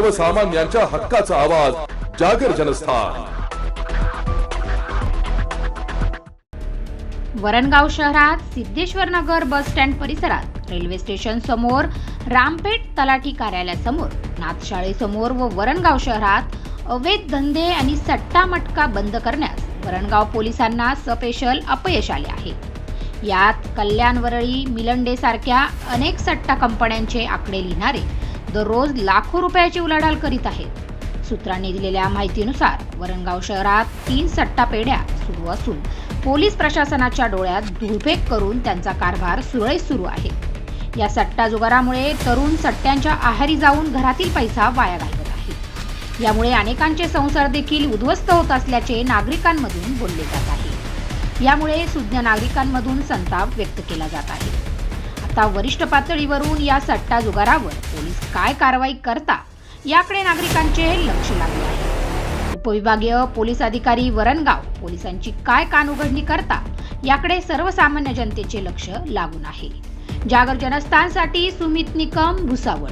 सर्वसामान्यांच्या हक्काचा आवाज जागर जनस्थान. वरणगाव शहरात सिद्धेश्वर नगर बस स्टँड परिसरात रेल्वे स्टेशन समोर रामपेठ तलाठी कार्यालयासमोर नाथशाळेसमोर व वरणगाव शहरात अवैध धंदे आणि सट्टा मटका बंद करण्यास वरणगाव पोलिसांना स्पेशल अपयश आले आहे. यात कल्याण वरळी मिलंडे सारख्या अनेक सट्टा कंपन्यांचे आकडे लिहिणारे दररोज लाखो रुपयाची उलाढाल करीत आहेत. सूत्रांनी दिलेल्या माहितीनुसार वरणगाव शहरात तीन सट्टा पेढ्या सुरू असून पोलीस प्रशासनाच्या डोळ्यात धुळफेक करून त्यांचा कारभार सुरळीत सुरू आहे. या सट्टा जुगारामुळे तरुण सट्ट्यांच्या आहारी जाऊन घरातील पैसा वाया घालवत आहे. यामुळे अनेकांचे संसार देखील उद्ध्वस्त होत असल्याचे नागरिकांमधून बोलले जात आहे. यामुळे सुज्ञ नागरिकांमधून संताप व्यक्त केला जात आहे. आता वरिष्ठ पातळीवरून या सट्टा जुगारावर पोलीस काय कारवाई करता याकडे नागरिकांचे लक्ष लागले आहे. उपविभागीय पोलीस अधिकारी वरणगाव पोलिसांची काय कान उघडणी करता याकडे सर्वसामान्य जनतेचे लक्ष लागून आहे. जागर जनस्थानसाठी सुमित निकम भुसावळ